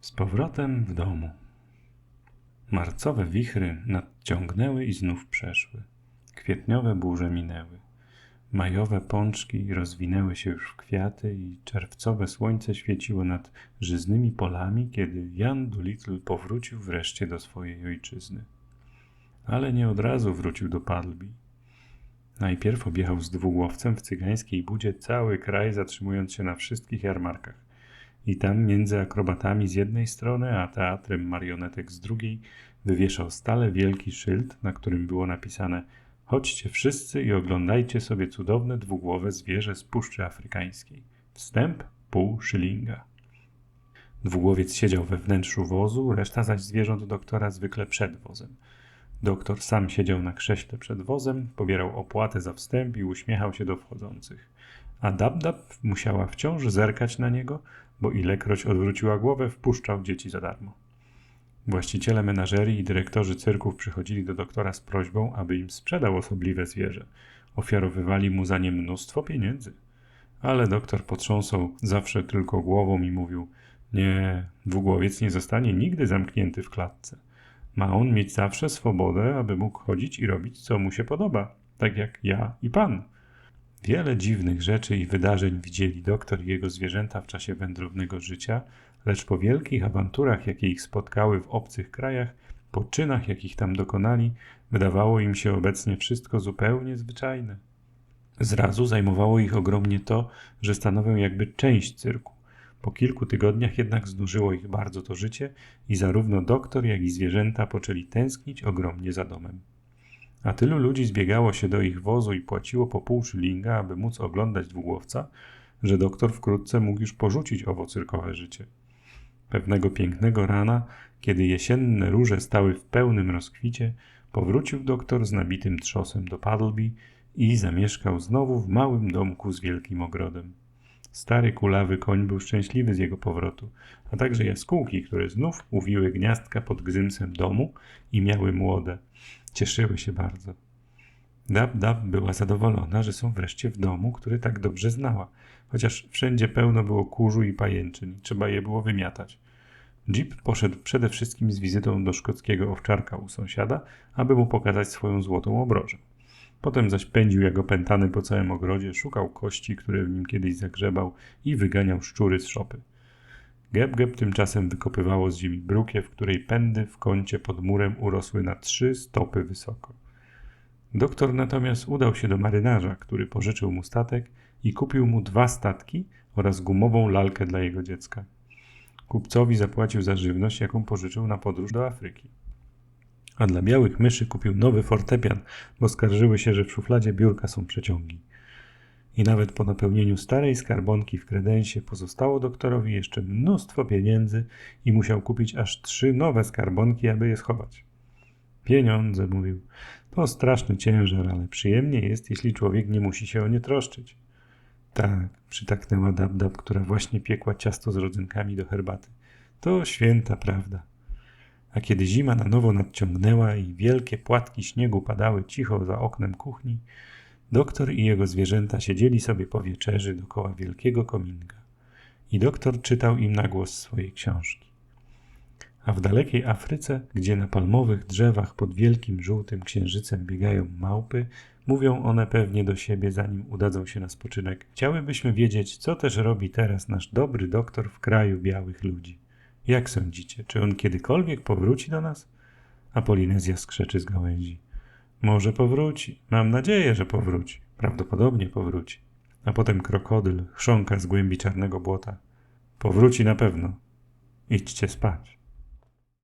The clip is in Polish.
Z powrotem w domu. Marcowe wichry nadciągnęły i znów przeszły. Kwietniowe burze minęły. Majowe pączki rozwinęły się już w kwiaty i czerwcowe słońce świeciło nad żyznymi polami, kiedy Jan Dolittle powrócił wreszcie do swojej ojczyzny. Ale nie od razu wrócił do Padlby. Najpierw objechał z dwugłowcem w cygańskiej budzie cały kraj, zatrzymując się na wszystkich jarmarkach. I tam między akrobatami z jednej strony, a teatrem marionetek z drugiej, wywieszał stale wielki szyld, na którym było napisane Chodźcie wszyscy i oglądajcie sobie cudowne dwugłowe zwierzę z Puszczy Afrykańskiej. Wstęp pół szylinga. Dwugłowiec siedział we wnętrzu wozu, reszta zaś zwierząt doktora zwykle przed wozem. Doktor sam siedział na krześle przed wozem, pobierał opłatę za wstęp i uśmiechał się do wchodzących. A Dabdab musiała wciąż zerkać na niego, bo ilekroć odwróciła głowę, wpuszczał dzieci za darmo. Właściciele menażerii i dyrektorzy cyrków przychodzili do doktora z prośbą, aby im sprzedał osobliwe zwierzę. Ofiarowywali mu za nie mnóstwo pieniędzy. Ale doktor potrząsał zawsze tylko głową i mówił: Nie, dwugłowiec nie zostanie nigdy zamknięty w klatce. Ma on mieć zawsze swobodę, aby mógł chodzić i robić, co mu się podoba, tak jak ja i pan. Wiele dziwnych rzeczy i wydarzeń widzieli doktor i jego zwierzęta w czasie wędrownego życia, lecz po wielkich awanturach, jakie ich spotkały w obcych krajach, po czynach, jakich tam dokonali, wydawało im się obecnie wszystko zupełnie zwyczajne. Zrazu zajmowało ich ogromnie to, że stanowią jakby część cyrku. Po kilku tygodniach jednak znużyło ich bardzo to życie i zarówno doktor, jak i zwierzęta poczęli tęsknić ogromnie za domem. A tylu ludzi zbiegało się do ich wozu i płaciło po pół szylinga, aby móc oglądać dwugłowca, że doktor wkrótce mógł już porzucić owo cyrkowe życie. Pewnego pięknego rana, kiedy jesienne róże stały w pełnym rozkwicie, powrócił doktor z nabitym trzosem do Paddleby i zamieszkał znowu w małym domku z wielkim ogrodem. Stary kulawy koń był szczęśliwy z jego powrotu, a także jaskółki, które znów uwiły gniazdka pod gzymsem domu i miały młode. Cieszyły się bardzo. Dab Dab była zadowolona, że są wreszcie w domu, który tak dobrze znała, chociaż wszędzie pełno było kurzu i pajęczyn, trzeba je było wymiatać. Jeep poszedł przede wszystkim z wizytą do szkockiego owczarka u sąsiada, aby mu pokazać swoją złotą obrożę. Potem zaś pędził jak opętany po całym ogrodzie, szukał kości, które w nim kiedyś zagrzebał i wyganiał szczury z szopy. Geb Geb tymczasem wykopywało z ziemi brukie, w której pędy w kącie pod murem urosły na trzy stopy wysoko. Doktor natomiast udał się do marynarza, który pożyczył mu statek i kupił mu dwa statki oraz gumową lalkę dla jego dziecka. Kupcowi zapłacił za żywność, jaką pożyczył na podróż do Afryki. A dla białych myszy kupił nowy fortepian, bo skarżyły się, że w szufladzie biurka są przeciągi. I nawet po napełnieniu starej skarbonki w kredensie pozostało doktorowi jeszcze mnóstwo pieniędzy i musiał kupić aż trzy nowe skarbonki, aby je schować. Pieniądze, mówił, to straszny ciężar, ale przyjemnie jest, jeśli człowiek nie musi się o nie troszczyć. Tak, przytaknęła Dabdab, która właśnie piekła ciasto z rodzynkami do herbaty. To święta prawda. A kiedy zima na nowo nadciągnęła i wielkie płatki śniegu padały cicho za oknem kuchni, doktor i jego zwierzęta siedzieli sobie po wieczerzy dokoła wielkiego kominka. I doktor czytał im na głos swojej książki. A w dalekiej Afryce, gdzie na palmowych drzewach pod wielkim żółtym księżycem biegają małpy, mówią one pewnie do siebie, zanim udadzą się na spoczynek. Chciałybyśmy wiedzieć, co też robi teraz nasz dobry doktor w kraju białych ludzi. Jak sądzicie, czy on kiedykolwiek powróci do nas? A Polinezja skrzeczy z gałęzi. Może powróci. Mam nadzieję, że powróci. Prawdopodobnie powróci. A potem krokodyl chrząka z głębi czarnego błota. Powróci na pewno. Idźcie spać.